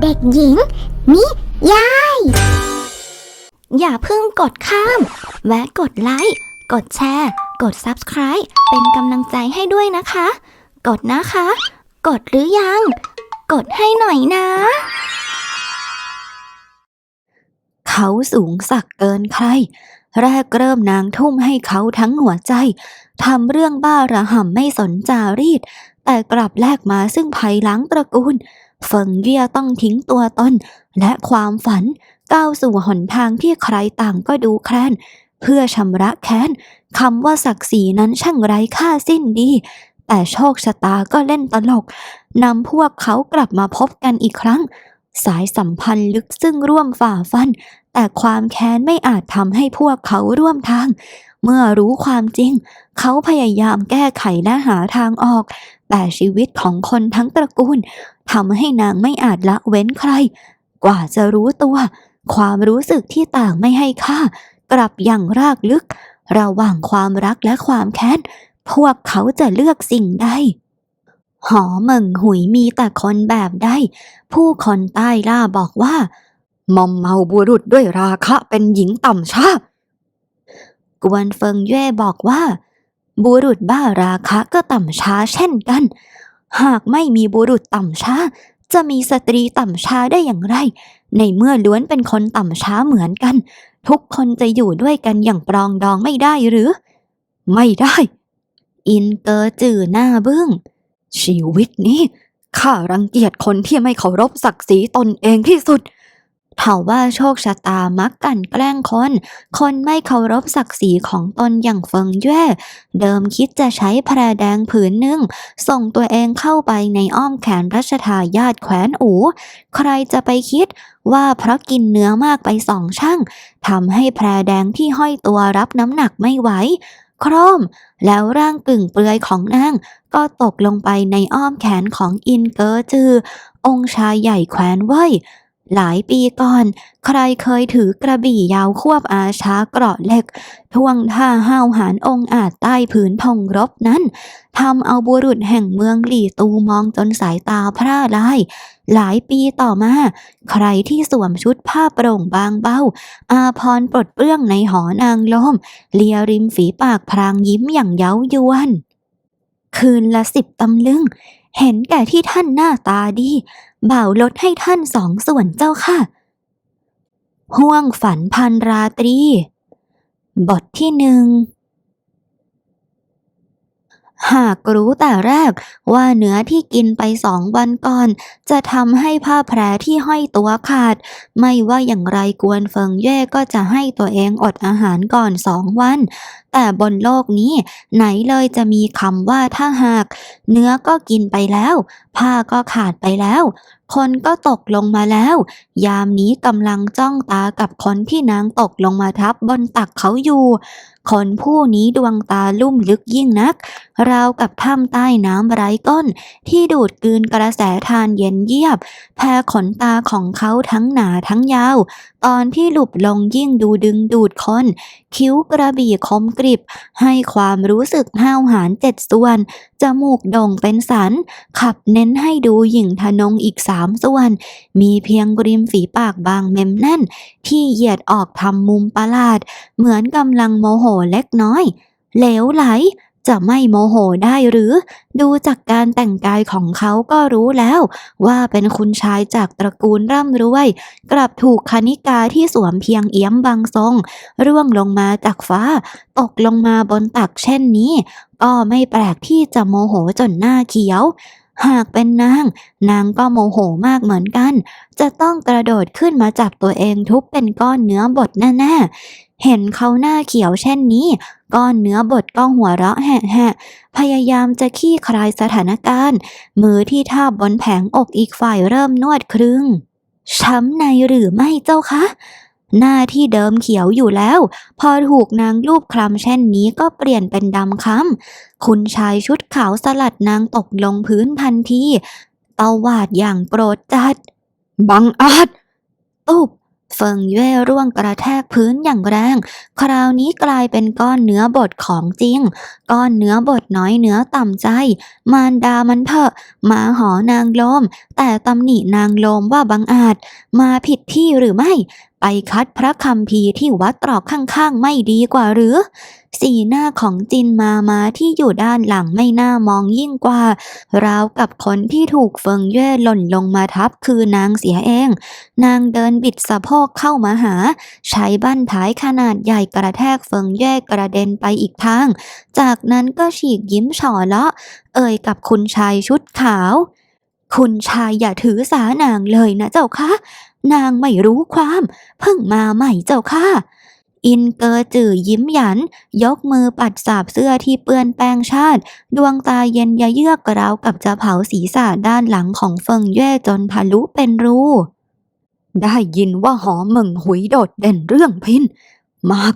เด็กหญิง นิยาย อย่าเพิ่งกดข้าม แวะกดไลค์ กดแชร์ กด Subscribe เป็นกำลังใจให้ด้วยนะคะ กดนะคะ กดหรือยัง กดให้หน่อยนะ เขาสูงสักเกินใคร แรกเริ่มนางทุ่มให้เขาทั้งหัวใจทำเรื่องบ้าระห่ำไม่สนจารีตแต่กลับแลกมาซึ่งภัยล้างตระกูล เฟิงเยี่ยต้องทิ้งตัวตนและความฝันก้าวสู่หนทางที่ใครต่างก็ดูแคลนเพื่อชำระแค้นคำว่าศักดิ์ศรีนั้นช่างไร้ค่าสิ้นดี แต่โชคชะตาก็เล่นตลกนำพวกเขากลับมาพบกันอีกครั้ง สายสัมพันธ์ลึกซึ่งร่วมฝ่าฟัน แต่ความแค้นไม่อาจทำให้พวกเขาร่วมทาง เมื่อรู้ความจริง เขาพยายามแก้ไขและหาทางออก แต่ชีวิตของคนทั้งตระกูลทำให้นางไม่อาจละเว้นใคร กว่าจะรู้ตัว ความรู้สึกที่ต่างไม่ให้ค่า กลับอย่างรากลึก ระหว่างความรักและความแค้น พวกเขาจะเลือกสิ่งใดหอเมิงหุยมีแต่คนแบบใดผู้คนใต้ล่าบอกว่ามอมเมาบุรุษด้วยราคะเป็นหญิงต่ำช้า กวนเฟิงเย่บอกว่า บุรุษบ้าราคะก็ต่ำช้าเช่นกัน หากไม่มีบุรุษต่ำช้า จะมีสตรีต่ำช้าได้อย่างไร ในเมื่อล้วนเป็นคนต่ำช้าเหมือนกัน ทุกคนจะอยู่ด้วยกันอย่างปรองดองไม่ได้หรือ ไม่ได้ อินเกอร์จือหน้าบึ้ง ชีวิตนี้ข้ารังเกียจคนที่ไม่เคารพศักดิ์ศรีตนเองที่สุด เท่าว่าโชคชะตามักกันแกล้งคน คนไม่เคารพศักดิ์ศรีของตนอย่างเฟิงเย่ เดิมคิดจะใช้แพรแดงผืนหนึ่ง ส่งตัวเองเข้าไปในอ้อมแขนรัชทายาทแคว้นอูใครจะไปคิดว่าเพราะกินเนื้อมากไปสองช่างทำให้แพรแดงที่ห้อยตัวรับน้ำหนักไม่ไหวครมแล้วร่างกึ่งเปลือยของนาง ก็ตกลงไปในอ้อมแขนของอินเกอร์จือ องค์ชายใหญ่แคว้นเว่ย หลายปีก่อน ใครเคยถือกระบี่ยาวควบอาช้าเกราะเหล็กท่วงท่าห้าวหาญองอาจใต้ผืนธงรบนั้นทำเอาบุรุษแห่งเมืองหลี่ตูมองจนสายตาพร่าลาย หลายปีต่อมา ใครที่สวมชุดผ้าโปร่งบางเบาอาพรปลดเปลื้องในหอนางลม เลียริมฝีปากพรางยิ้มอย่างเย้ายวน คืนละสิบตำลึง เห็นแก่ที่ท่านหน้าตาดีบ่าวลดให้ท่านสองส่วนเจ้าค่ะ ห่วงฝันพันราตรี บทที่หนึ่ง หากรู้แต่แรกว่าเนื้อที่กินไปสองวันก่อน จะทำให้ผ้าแพรที่ห้อยตัวขาด ไม่ว่าอย่างไรกวนเฟิงเย่ก็จะให้ตัวเองอดอาหารก่อนสองวัน แต่บนโลกนี้ ไหนเลยจะมีคำว่าถ้าหาก เนื้อก็กินไปแล้ว ผ้าก็ขาดไปแล้ว คนก็ตกลงมาแล้ว ยามนี้กำลังจ้องตากับคนที่นางตกลงมาทับบนตักเขาอยู่ คนผู้นี้ดวงตาลุ่มลึกยิ่งนัก ราวกับถ้ำใต้น้ำไร้ก้น ที่ดูดกลืนกระแสทานเย็นเยียบแผ่ขนตาของเขาทั้งหนาทั้งยาว ตอนที่หลุบลงยิ่งดูดึงดูดคน คิ้วกระบี่คมกริบ ให้ความรู้สึกห้าวหาญเจ็ดส่วน จมูกโด่งเป็นสัน ขับเน้นให้ดูหยิ่งทะนงอีกสามส่วน มีเพียงริมฝีปากบางเม็มแน่น ที่เหยียดออกทำมุมประหลาด เหมือนกำลังโมโหเล็กน้อย เหลวไหล จะไม่โมโหได้หรือ ดูจากการแต่งกายของเขาก็รู้แล้ว ว่าเป็นคุณชายจากตระกูลร่ำรวย กลับถูกคณิกาที่สวมเพียงเอี้ยมบางทรง ร่วงลงมาจากฟ้า ตกลงมาบนตักเช่นนี้ ก็ไม่แปลกที่จะโมโหจนหน้าเขียว หากเป็นนาง นางก็โมโหมากเหมือนกัน จะต้องกระโดดขึ้นมาจับตัวเองทุบเป็นก้อนเนื้อบดแน่ๆ เห็นเขาหน้าเขียวเช่นนี้ ก้อนเนื้อบดก็หัวเราะแหะๆพยายามจะขี้คลายสถานการณ์ มือที่ทาบบนแผงอกอีกฝ่ายเริ่มนวดครึงช้ำในหรือไม่เจ้าคะ หน้าที่เดิมเขียวอยู่แล้ว พอถูกนางลูบคลำเช่นนี้ก็เปลี่ยนเป็นดำค้ำคุณชายชุดขาวสลัดนางตกลงพื้นทันทีตวาดอย่างโกรธจัด บังอาจตุบเฟิงเย่ร่วงกระแทกพื้นอย่างแรง คราวนี้กลายเป็นก้อนเนื้อบดของจริง ก้อนเนื้อบดน้อยเนื้อต่ำใจ มารดามันเถอะ มาหอนางลม แต่ตำหนินางลมว่าบังอาจ มาผิดที่หรือไม่ไปคัดพระคำพีที่วัดตรอกข้างๆ ไม่ดีกว่าหรือ สีหน้าของจินมามาที่อยู่ด้านหลังไม่น่ามองยิ่งกว่า ราวกับคนที่ถูกเฟิงเย่หล่นลงมาทับคือนางเสียเอง นางเดินบิดสะโพกเข้ามาหา ใช้บั้นท้ายขนาดใหญ่กระแทกเฟิงเย่กระเด็นไปอีกทาง จากนั้นก็ฉีกยิ้มฉ่อเลาะ เอ่ยกับคุณชายชุดขาวคุณชายอย่าถือสานางเลยนะเจ้าคะ นางไม่รู้ความ เพิ่งมาใหม่เจ้าค่ะ อินเกอจื่อยิ้มหยัน ยกมือปัดสาบเสื้อที่เปื้อนแป้งชาติ ดวงตาเย็นยะเยือกราวกับจะเผาศีรษะด้านหลังของเฟิงเย่จนทะลุเป็นรูได้ยินว่าหอมึงหุยโดดเด่นเรื่องพินมาก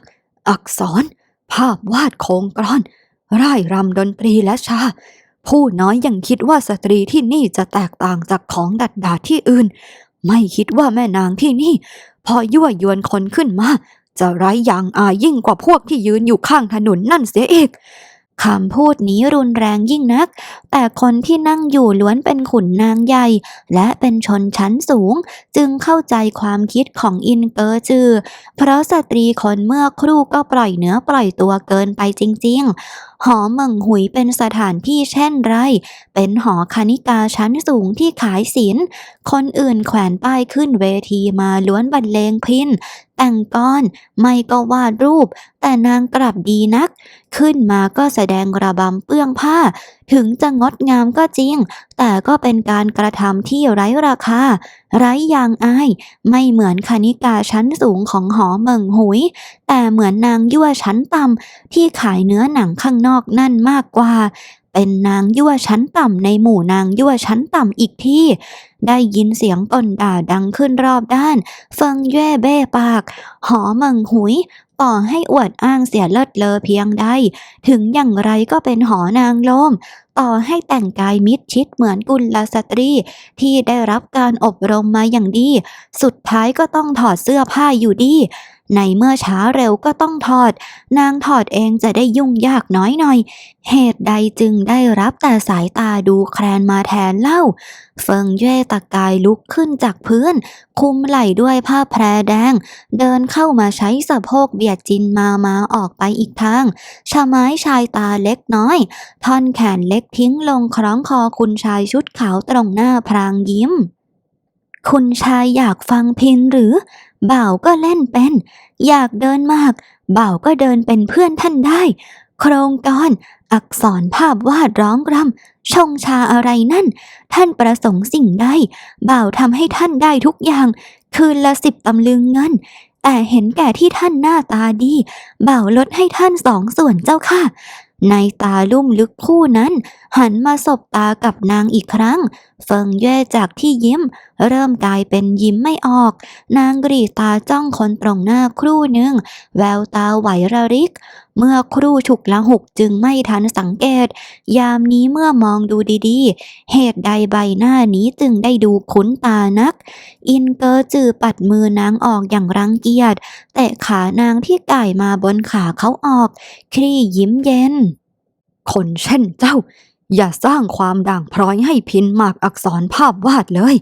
อักษร ภาพวาดโครงกรอนร่ายรำดนตรีและชา ผู้น้อยยังคิดว่าสตรีที่นี่จะแตกต่างจากของดัดดาที่อื่น ไม่คิดว่าแม่นางที่นี่ พอยั่วยวนคนขึ้นมา จะไร้ยางอายยิ่งกว่าพวกที่ยืนอยู่ข้างถนนนั่นเสียอีกคำพูดนี้รุนแรงยิ่งนัก แต่คนที่นั่งอยู่ล้วนเป็นขุนนางใหญ่ และเป็นชนชั้นสูง จึงเข้าใจความคิดของอินเกอร์จือ เพราะสตรีคนเมื่อครู่ก็ปล่อยเนื้อปล่อยตัวเกินไปจริง ๆ หอเมิงหุยเป็นสถานที่เช่นไร เป็นหอคณิกาชั้นสูงที่ขายศิลป์คนอื่นแขวนป้ายขึ้นเวทีมาล้วนบรรเลงพินแต่งก้อนไม่ก็วาดรูป แต่นางกลับดีนัก ขึ้นมาก็แสดงระบำเปื้องผ้า ถึงจะงดงามก็จริง แต่ก็เป็นการกระทำที่ไร้ราคา ไร้ยางอาย ไม่เหมือนคณิกาชั้นสูงของหอเมิงหุย แต่เหมือนนางยั่วชั้นต่ำที่ขายเนื้อหนังข้างนอกนั่นมากกว่า เป็นนางยั่วชั้นต่ำในหมู่นางยั่วชั้นต่ำอีกที่ ได้ยินเสียงตนด่าดังขึ้นรอบด้าน เฟิงเย่เบ้ปาก หอเมิงหุย ต่อให้อวดอ้างเสียเลิศเลอเพียงใด ถึงอย่างไรก็เป็นหอนางลมต่อให้แต่งกายมิดชิดเหมือนกุลสตรี ที่ได้รับการอบรมมาอย่างดี สุดท้ายก็ต้องถอดเสื้อผ้าอยู่ดี ในเมื่อช้าเร็วก็ต้องถอด นางถอดเองจะได้ยุ่งยากน้อยหน่อย เหตุใดจึงได้รับแต่สายตาดูแคลนมาแทนเล่า เฟิงเย่ตะกายลุกขึ้นจากพื้น คุมไหล่ด้วยผ้าแพรแดง เดินเข้ามาใช้สะโพกเบียดจินมามาออกไปอีกทางชะไม้ชายตาเล็กน้อย ท่อนแขนเล็กทิ้งลงคล้องคอคุณชายชุดขาวตรงหน้าพรางยิ้ม คุณชายอยากฟังพินหรือ บ่าวก็เล่นเป็น อยากเดินมาก บ่าวก็เดินเป็นเพื่อนท่านได้ โครงกรอักษรภาพวาดร้องรำชงชาอะไรนั่น ท่านประสงค์สิ่งใดบ่าวทำให้ท่านได้ทุกอย่าง คืนละสิบตำลึงเงิน แต่เห็นแก่ที่ท่านหน้าตาดี บ่าวลดให้ท่านสองส่วนเจ้าค่ะ ในตาลุ่มลึกคู่นั้น หันมาสบตากับนางอีกครั้ง เฟิงเย่จากที่ยิ้ม เริ่มกลายเป็นยิ้มไม่ออก นางกรีตาจ้องคนตรงหน้าครู่หนึ่ง แววตาไหวระริก เมื่อครู่ฉุกละหุกจึงไม่ทันสังเกต ยามนี้เมื่อมองดูดีๆ เหตุใดใบหน้านี้จึงได้ดูคุ้นตานัก อินเกอร์จือปัดมือนางออกอย่างรังเกียจ แต่ขานางที่ไก่มาบนขาเขาออก คลี่ยิ้มเย็น คนเช่นเจ้า อย่าสร้างความด่างพร้อยให้พินหมากอักษรภาพวาดเลย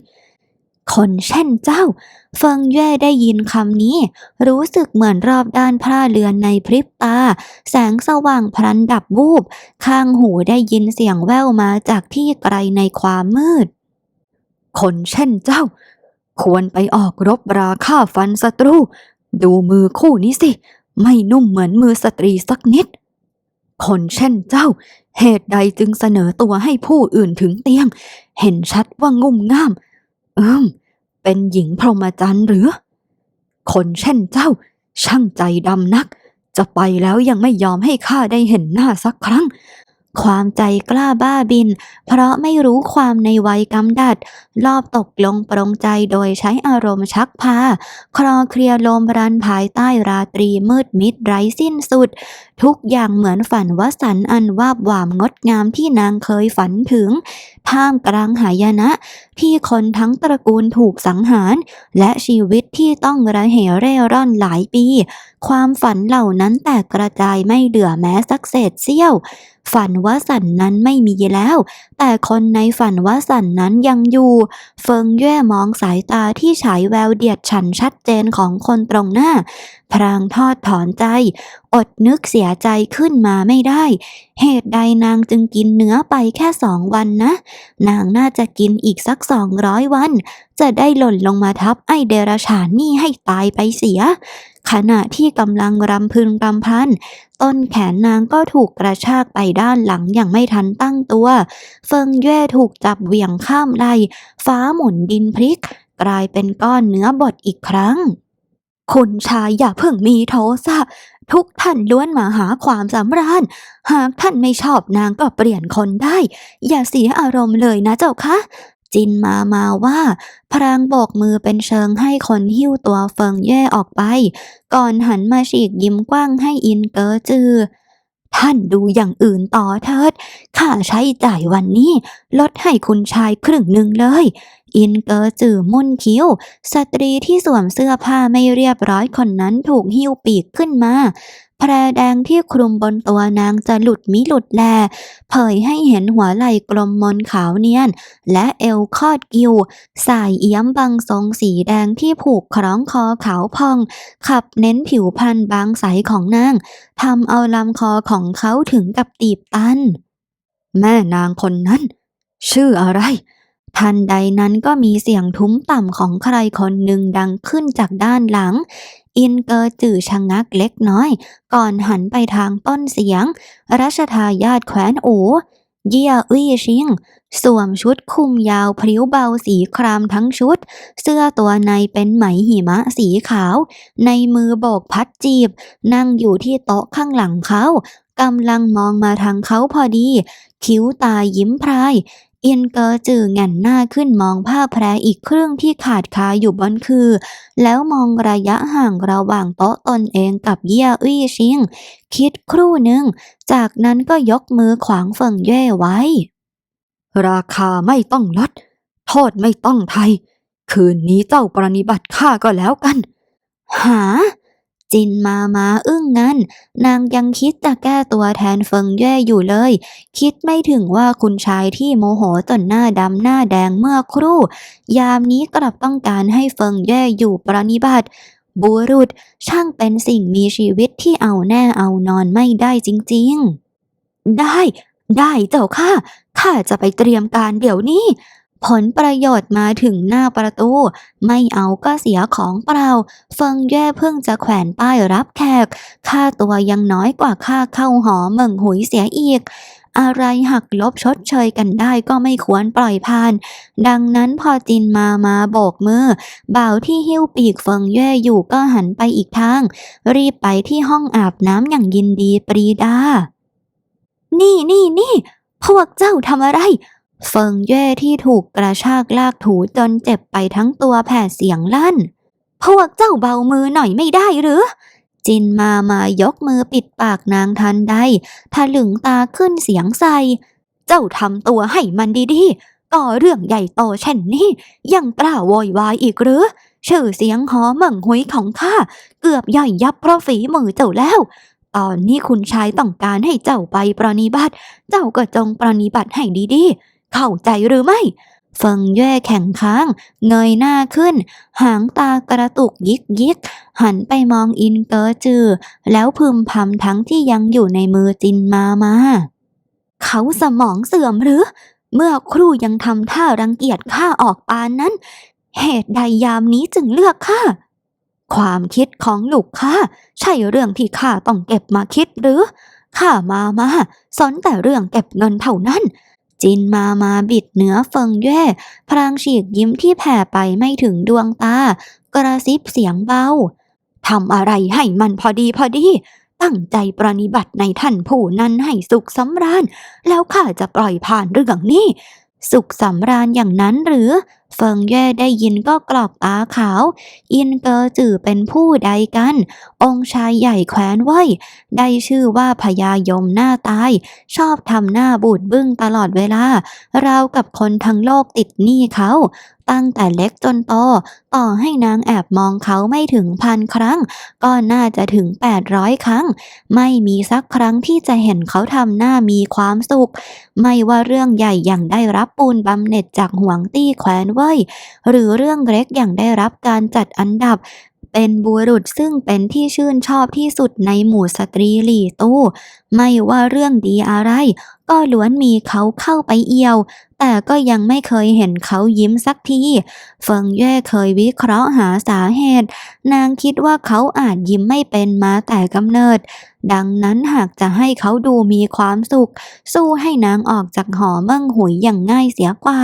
คนเช่นเจ้า เฟิงเย่ได้ยินคำนี้ รู้สึกเหมือนรอบด้านพระเรือนในพริบตา แสงสว่างพลันดับวูบ ข้างหูได้ยินเสียงแว่วมาจากที่ไกลในความมืด คนเช่นเจ้า ควรไปออกรบราฆ่าฟันศัตรู ดูมือคู่นี้สิ ไม่นุ่มเหมือนมือสตรีสักนิด คนเช่นเจ้า เหตุใดจึงเสนอตัวให้ผู้อื่นถึงเตียง เห็นชัดว่างุ่มง่าม เอิมเป็นหญิงพรหมจรรย์หรือ คนเช่นเจ้า ช่างใจดำนัก จะไปแล้วยังไม่ยอมให้ข้าได้เห็นหน้าสักครั้ง ความใจกล้าบ้าบิน เพราะไม่รู้ความในวัยกำดัด รอบตกลงปรงใจโดยใช้อารมณ์ชักพา คลอเคลียลมรันภายใต้ราตรีมืดมิดไร้สิ้นสุด ทุกอย่างเหมือนฝันวสันอันวาบหวามงดงามที่นางเคยฝันถึง ท่ามกลางหายนะ ที่คนทั้งตระกูลถูกสังหาร และชีวิตที่ต้องระเหเร่ร่อนหลายปี ความฝันเหล่านั้นแตกกระจายไม่เหลือแม้สักเศษเสี้ยว ฝันว่าสันนั้นไม่มีแล้ว แต่คนในฝันว่าสันนั้นยังอยู่ เฟิงเย่มองสายตาที่ฉายแววเดียดฉันชัดเจนของคนตรงหน้า พรางทอดถอนใจ อดนึกเสียใจขึ้นมาไม่ได้ เหตุใดนางจึงกินเนื้อไปแค่สองวันนะ นางน่าจะกินอีกสักสองร้อยวัน จะได้หล่นลงมาทับไอเดรฉานนี่ให้ตายไปเสีย ขณะที่กำลังรำพึงรำพัน ต้นแขนนางก็ถูกกระชากไปด้านหลังอย่างไม่ทันตั้งตัว เฟิงเย่ถูกจับเหวี่ยงข้ามไหลฟ้าหมุนดินพลิก กลายเป็นก้อนเนื้อบดอีกครั้ง คุณชายอย่าเพิ่งมีโทสะทุกท่านล้วนมาหาความสำราญ หากท่านไม่ชอบนางก็เปลี่ยนคนได้ อย่าเสียอารมณ์เลยนะเจ้าคะจินมามาว่าพรางโบกมือเป็นเชิงให้คนหิ้วตัวเฟิงเย่ออกไป ก่อนหันมาฉีกยิ้มกว้างให้อินเกอจือ ท่านดูอย่างอื่นต่อเถิดค่าใช้จ่ายวันนี้ ลดให้คุณชายครึ่งหนึ่งเลย อินเกอจือมุ่นคิ้ว สตรีที่สวมเสื้อผ้าไม่เรียบร้อยคนนั้นถูกหิ้วปีกขึ้นมาแพรแดงที่คลุมบนตัวนางจะหลุดมิหลุดแล เผยให้เห็นหัวไหล่กลมมนขาวเนียน และเอวคอดกิว สายเอี้ยมบางทรงสีแดงที่ผูกคล้องคอขาวพอง ขับเน้นผิวพรรณบางใสของนางทำเอาลำคอของเขาถึงกับตีบตัน แม่นางคนนั้น ชื่ออะไร ทันใดนั้นก็มีเสียงทุ้มต่ำของใครคนหนึ่งดังขึ้นจากด้านหลัง อินเกอร์จื่อชะงักเล็กน้อย ก่อนหันไปทางต้นเสียง รัชทายาทแคว้นอูเยี่ยอุ้ชิง สวมชุดคลุมยาวพริ้วเบาสีครามทั้งชุด เสื้อตัวในเป็นไหมหิมะสีขาว ในมือโบกพัดจีบ นั่งอยู่ที่โต๊ะข้างหลังเขากำลังมองมาทางเขาพอดี คิ้วตายิ้มพราย อินเกอจือแง่นหน้าขึ้นมองผ้าแพรอีกครึ่งที่ขาดคาอยู่บนคือ แล้วมองระยะห่างระหว่างโต๊ะตนเองกับเยี่ยอุ้ชิง คิดครู่หนึ่ง จากนั้นก็ยกมือขวางเฟิงเย่ไว้ ราคาไม่ต้องลด โทษไม่ต้องไทย คืนนี้เจ้าปรนิบัติข้าก็แล้วกัน หา จินมามาอึ้งงันนางยังคิดจะแก้ตัวแทนเฟิงเย่อยู่เลย คิดไม่ถึงว่าคุณชายที่โมโหจนหน้าดำหน้าแดงเมื่อครู่ ยามนี้กลับต้องการให้เฟิงเย่อยู่ประนิบัติบุรุษช่างเป็นสิ่งมีชีวิตที่เอาแน่เอานอนไม่ได้จริงๆ ได้ ได้เจ้าค่ะข้าจะไปเตรียมการเดี๋ยวนี้ ผลประโยชน์มาถึงหน้าประตู ไม่เอาก็เสียของเปล่า เฟิงแย่เพิ่งจะแขวนป้ายรับแขก ค่าตัวยังน้อยกว่าค่าเข้าหอเมืองหุยเสียอีก อะไรหักลบชดเชยกันได้ก็ไม่ควรปล่อยผ่าน ดังนั้นพอจินมามาโบกมือ บ่าวที่หิ้วปีกเฟิงเย่อยู่ก็หันไปอีกทาง รีบไปที่ห้องอาบน้ำอย่างยินดีปรีดา นี่นี่นี่พวกเจ้าทำอะไร เฟิงเย่ที่ถูกกระชากลากถูจนเจ็บไปทั้งตัวแผ่เสียงลั่น พวกเจ้าเบามือหน่อยไม่ได้หรือ จินมามายกมือปิดปากนางทันใดทะลึงตาขึ้นเสียงใส เจ้าทำตัวให้มันดีๆก่อเรื่องใหญ่โตเช่นนี้ ยังกล้าโวยวายอีกหรือ ชื่อเสียงหอเมิ่งหุยของข้าเกือบย่อยยับเพราะฝีมือเจ้าแล้วตอนนี้คุณชายต้องการให้เจ้าไปปรนนิบัติ เจ้าก็จงปรนนิบัติให้ดีๆ เข้าใจหรือไม่เฟิงแย่แข็งค้าง เงยหน้าขึ้น หางตากระตุกยิกยิก หันไปมองอินเกอจือ แล้วพึมพำทั้งที่ยังอยู่ในมือจินมามา เขาสมองเสื่อมหรือ เมื่อครู่ยังทำท่ารังเกียจข้าออกปานนั้น เหตุใดยามนี้จึงเลือกข้าความคิดของลูกข้าใช่เรื่องที่ข้าต้องเก็บมาคิดหรือข้ามามาสอนแต่เรื่องเก็บเงินเท่านั้น จินมามาบิดเหนือเฟิงแย่พรางฉีกยิ้มที่แผ่ไปไม่ถึงดวงตา กระซิบเสียงเบาทำอะไรให้มันพอดีพอดี ตั้งใจประนิบัติในท่านผู้นั้นให้สุขสำราญ แล้วข้าจะปล่อยผ่านเรื่องนี้ สุขสำราญอย่างนั้นหรือ เฟิงเย่ได้ยินก็กรอกตาขาว อินเกอจือเป็นผู้ใดกัน องค์ชายใหญ่แขวนไว้ ได้ชื่อว่าพญายมหน้าตาย ชอบทำหน้าบูดบึ้งตลอดเวลา ราวกับคนทั้งโลกติดหนี้เขา ตั้งแต่เล็กจนโต ต่อให้นางแอบมองเขาไม่ถึงพันครั้ง ก็น่าจะถึง 800 ครั้ง ไม่มีสักครั้งที่จะเห็นเขาทำหน้ามีความสุข ไม่ว่าเรื่องใหญ่อย่างได้รับปูนบำเหน็จจากหวงตี้แขวนเว้ยหรือเรื่องเล็กอย่างได้รับการจัดอันดับ เป็นบุรุษซึ่งเป็นที่ชื่นชอบที่สุดในหมู่สตรีหลี่ตู้ไม่ว่าเรื่องดีอะไร ก็ล้วนมีเขาเข้าไปเอี่ยว แต่ก็ยังไม่เคยเห็นเขายิ้มสักทีเฟิงเย่เคยวิเคราะห์หาสาเหตุ นางคิดว่าเขาอาจยิ้มไม่เป็นมาแต่กำเนิด ดังนั้นหากจะให้เขาดูมีความสุข สู้ให้นางออกจากหอเมั่งหุยอย่างง่ายเสียกว่า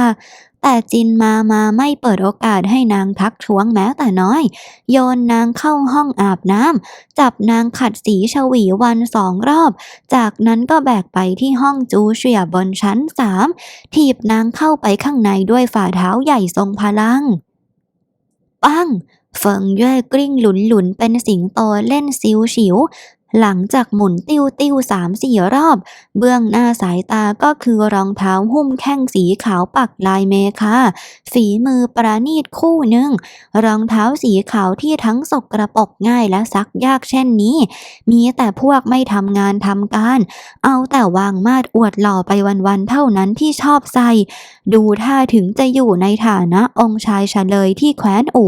แต่จินมามาไม่เปิดโอกาสให้นางทักท้วงแม้แต่น้อย โยนนางเข้าห้องอาบน้ำจับนางขัดสีชวีวันสองรอบ จากนั้นก็แบกไปที่ห้องจูเชียบนชั้นสามถีบนางเข้าไปข้างในด้วยฝ่าเท้าใหญ่ทรงพลัง ปังเฟิงเย่กลิ้งหลุนหลุนเป็นสิงโตเล่นซิวฉิว หลังจากหมุนติ้วติ้วสามสี่รอบ เบื้องหน้าสายตาก็คือรองเท้าหุ้มแข้งสีขาวปักลายเมคาฝีมือประณีตคู่หนึ่ง รองเท้าสีขาวที่ทั้งสกระปกง่ายและซักยากเช่นนี้ มีแต่พวกไม่ทำงานทำการ เอาแต่วางมาดอวดหล่อไปวันๆเท่านั้นที่ชอบใส่ ดูท่าถึงจะอยู่ในฐานะองค์ชายเฉลยที่แคว้นอู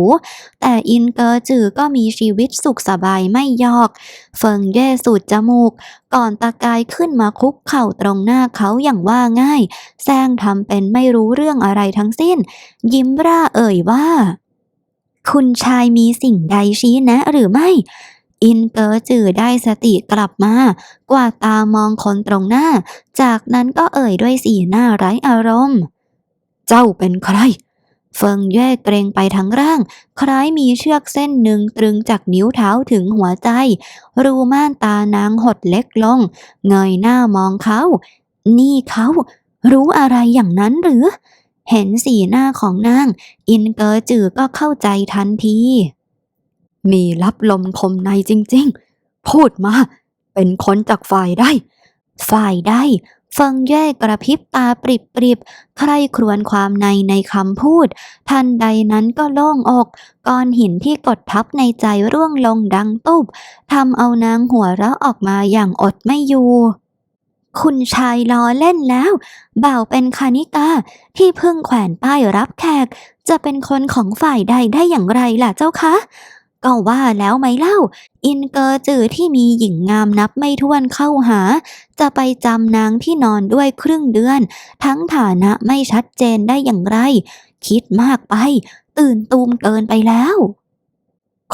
แต่อินเกอร์จือก็มีชีวิตสุขสบายไม่ยอก เฟิงเย่สูดจมูก ก่อนตะกายขึ้นมาคุกเข่าตรงหน้าเขาอย่างว่าง่ายแซงทำเป็นไม่รู้เรื่องอะไรทั้งสิ้น ยิ้มร่าเอ่ยว่า คุณชายมีสิ่งใดชี้แนะหรือไม่ อินเกอร์จือได้สติกลับมา กวาดตามองคนตรงหน้า จากนั้นก็เอ่ยด้วยสีหน้าไร้อารมณ์ เจ้าเป็นใคร เฟิงเย่เกรงไปทั้งร่าง คล้ายมีเชือกเส้นหนึ่งตรึงจากนิ้วเท้าถึงหัวใจ รูม่านตานางหดเล็กลง เงยหน้ามองเขา นี่เขารู้อะไรอย่างนั้นหรือ เห็นสีหน้าของนาง อินเกอจือก็เข้าใจทันที มีรับลมคมในจริง ๆ พูดมา เป็นคนจากฝ่ายได้ ฝ่ายได้ เฟิงเย่กระพริบตาปริบปริบใครครวญความในในคำพูด ทันใดนั้นก็โล่งอกก้อนหินที่กดทับในใจร่วงลงดังตุบทำเอานางหัวเราะออกมาอย่างอดไม่อยู่คุณชายล้อเล่นแล้วบ่าวเป็นคานิกาที่เพิ่งแขวนป้ายรับแขก จะเป็นคนของฝ่ายใดได้อย่างไรล่ะเจ้าคะ ก็ว่าแล้วไหมเล่า อินเกอร์จือที่มีหญิงงามนับไม่ถ้วนเข้าหา จะไปจำนางที่นอนด้วยครึ่งเดือน ทั้งฐานะไม่ชัดเจนได้อย่างไร คิดมากไป ตื่นตูมเกินไปแล้ว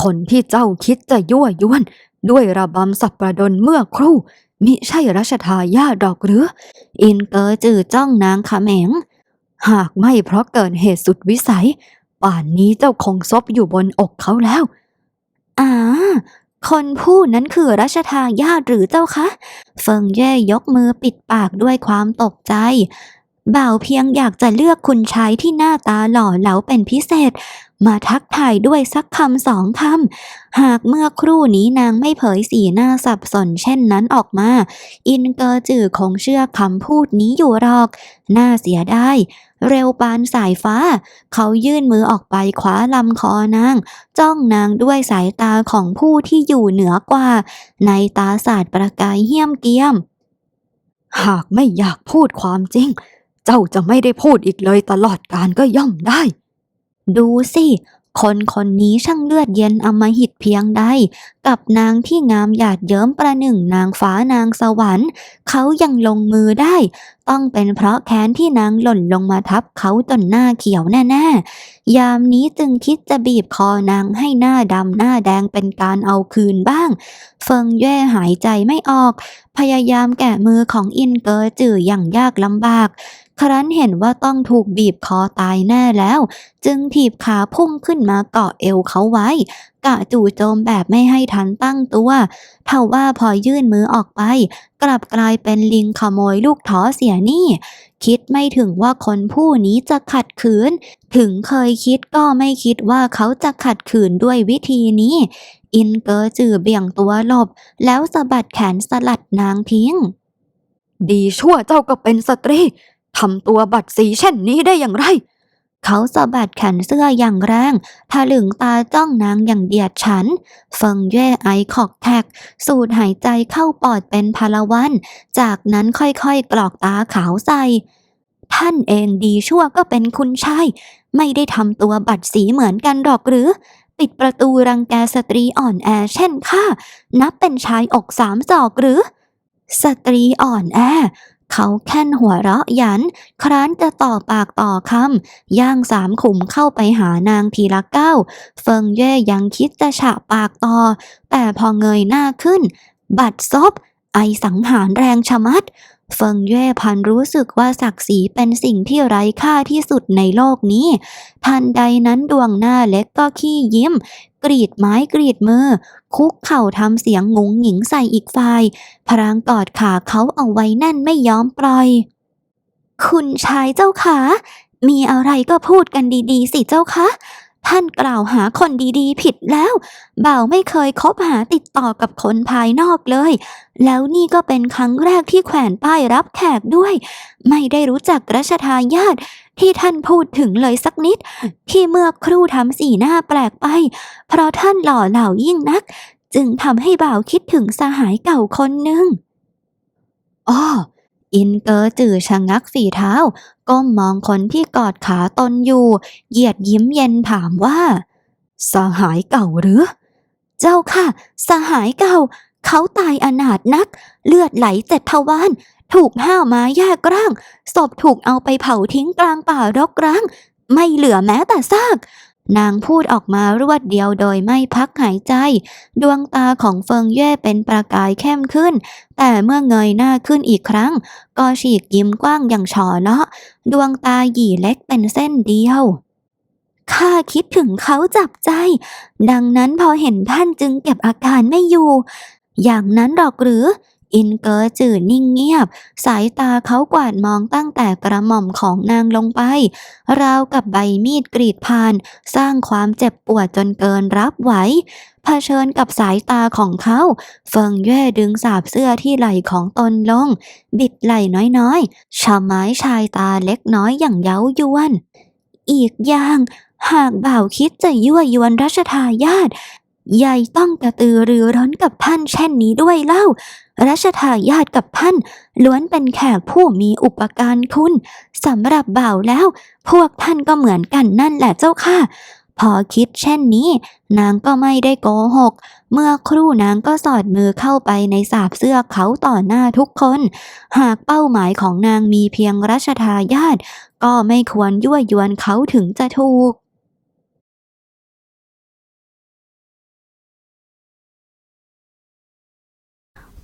คนที่เจ้าคิดจะยั่วยวน ด้วยระบำสับประดนเมื่อครู่มิใช่รัชทายาดอกหรือ อินเกอร์จือจ้องนางเขมง หากไม่เพราะเกิดเหตุสุดวิสัย ป่านนี้เจ้าคงซบอยู่บนอกเขาแล้ว อ่า คนผู้นั้นคือรัชทายาทหรือเจ้าคะ เฟิงเย่ยกมือปิดปากด้วยความตกใจ บ่าวเพียงอยากจะเลือกคุณชายที่หน้าตาหล่อเหลาเป็นพิเศษ มาทักทายด้วยสักคำสองคำ หากเมื่อครู่นี้นางไม่เผยสีหน้าสับสนเช่นนั้นออกมา อินเกอร์จือคงเชื่อคำพูดนี้อยู่หรอก น่าเสียได้เร็วปานสายฟ้า เขายื่นมือออกไปคว้าลำคอนาง จ้องนางด้วยสายตาของผู้ที่อยู่เหนือกว่า ในตาศาสาดประกายเหี้ยมเกียม หากไม่อยากพูดความจริง เจ้าจะไม่ได้พูดอีกเลยตลอดการก็ย่อมได้ ดูสิ คนคนนี้ช่างเลือดเย็นอมหิตเพียงใด กับนางที่งามหยาดเยิ้มประหนึ่งนางฟ้านางสวรรค์ เขายังลงมือได้ ต้องเป็นเพราะแค้นที่นางหล่นลงมาทับเขาจนหน้าเขียวแน่ๆ ยามนี้จึงคิดจะบีบคอนางให้หน้าดำหน้าแดงเป็นการเอาคืนบ้าง เฟิงเย่หายใจไม่ออก พยายามแกะมือของอินเกอจื่ออย่างยากลำบาก ครั้นเห็นว่าต้องถูกบีบคอตายแน่แล้ว จึงถีบขาพุ่งขึ้นมาเกาะเอวเขาไว้ กะจู่โจมแบบไม่ให้ทันตั้งตัวเท่าว่าพอยื่นมือออกไป กลับกลายเป็นลิงขโมยลูกท้อเสียนี่ คิดไม่ถึงว่าคนผู้นี้จะขัดขืน ถึงเคยคิดก็ไม่คิดว่าเขาจะขัดขืนด้วยวิธีนี้ อินเกอร์จือเบี่ยงตัวหลบ แล้วสะบัดแขนสลัดนางทิ้ง ดีชั่วเจ้าก็เป็นสตรี ทำตัวบัดสีเช่นนี้ได้อย่างไร เขาสะบัดแขนเสื้ออย่างแรงถลึงตาจ้องนางอย่างเดียดฉัน เฟิงเย่ไอขอกแทก สูดหายใจเข้าปอดเป็นพลวัน จากนั้นค่อยๆกรอกตาขาวใสท่านเองดีชั่วก็เป็นคุณชาย ไม่ได้ทำตัวบัดสีเหมือนกันหรอกหรือ ปิดประตูรังแกสตรีอ่อนแอเช่นข้านับเป็นชายอกสามศอกหรือ สตรีอ่อนแอ เขาแค่นหัวเราะหยัน ครั้นจะต่อปากต่อคำย่างสามขุมเข้าไปหานางทีละก้า เฟิงเย่ยังคิดจะฉะปากต่อ แต่พอเงยหน้าขึ้น บัดซบไอสังหารแรงชะมัด เฟิงเย่พันรู้สึกว่าศักดิ์ศรีเป็นสิ่งที่ไร้ค่าที่สุดในโลกนี้ ทันใดนั้นดวงหน้าเล็กก็ขี้ยิ้ม กรีดไม้กรีดมือ คุกเข่าทำเสียงงุงหงิงใส่อีกฝ่าย พรางกอดขาเขาเอาไว้แน่นไม่ยอมปล่อย คุณชายเจ้าขามีอะไรก็พูดกันดีๆ สิเจ้าคะ ท่านกล่าวหาคนดีๆ ผิดแล้ว บ่าวไม่เคยคบหาติดต่อกับคนภายนอกเลย แล้วนี่ก็เป็นครั้งแรกที่แขวนป้ายรับแขกด้วย ไม่ได้รู้จักรัชทายาทที่ท่านพูดถึงเลยสักนิด ที่เมื่อครู่ทำสีหน้าแปลกไป เพราะท่านหล่อเหลายิ่งนัก จึงทำให้บ่าวคิดถึงสหายเก่าคนหนึ่งอ้อ อินเกอจื่อชะงักฝีเท้า ก้มมองคนที่กอดขาตนอยู่ เหยียดยิ้มเย็นถามว่า สหายเก่าหรือ เจ้าค่ะ สหายเก่า เขาตายอนาถนัก เลือดไหลเจ็ดทวารถูกห้าวมาแยกร่าง ศพถูกเอาไปเผาทิ้งกลางป่ารกร้าง ไม่เหลือแม้แต่ซาก นางพูดออกมารวดเดียวโดยไม่พักหายใจ ดวงตาของเฟิงเย่เป็นประกายเข้มขึ้น แต่เมื่อเงยหน้าขึ้นอีกครั้ง ก็ฉีกยิ้มกว้างอย่างฉอเลาะ ดวงตาหยี่เล็กเป็นเส้นเดียวข้าคิดถึงเขาจับใจ ดังนั้นพอเห็นท่านจึงเก็บอาการไม่อยู่ อย่างนั้นหรอกหรือ อินเกอจืดนิ่งเงียบ สายตาเขากวาดมองตั้งแต่กระหม่อมของนางลงไป ราวกับใบมีดกรีดผ่าน สร้างความเจ็บปวดจนเกินรับไหวเผชิญกับสายตาของเขา เฟิงเย่ดึงสาบเสื้อที่ไหล่ของตนลง บิดไหล่น้อยๆชะไม้ชายตาเล็กน้อยอย่างเย้ายวน อีกอย่าง หากบ่าวคิดจะยั่วยวนรัชทายาทยายต้องกระตือรือร้นกับท่านเช่นนี้ด้วยเล่า รัชทายาทกับท่าน ล้วนเป็นแขกผู้มีอุปการคุณสำหรับบ่าวแล้ว พวกท่านก็เหมือนกันนั่นแหละเจ้าค่ะ พอคิดเช่นนี้ นางก็ไม่ได้โกหก เมื่อครู่นางก็สอดมือเข้าไปในสาบเสื้อเขาต่อหน้าทุกคน หากเป้าหมายของนางมีเพียงรัชทายาทก็ไม่ควรยั่วยวนเขาถึงจะถูก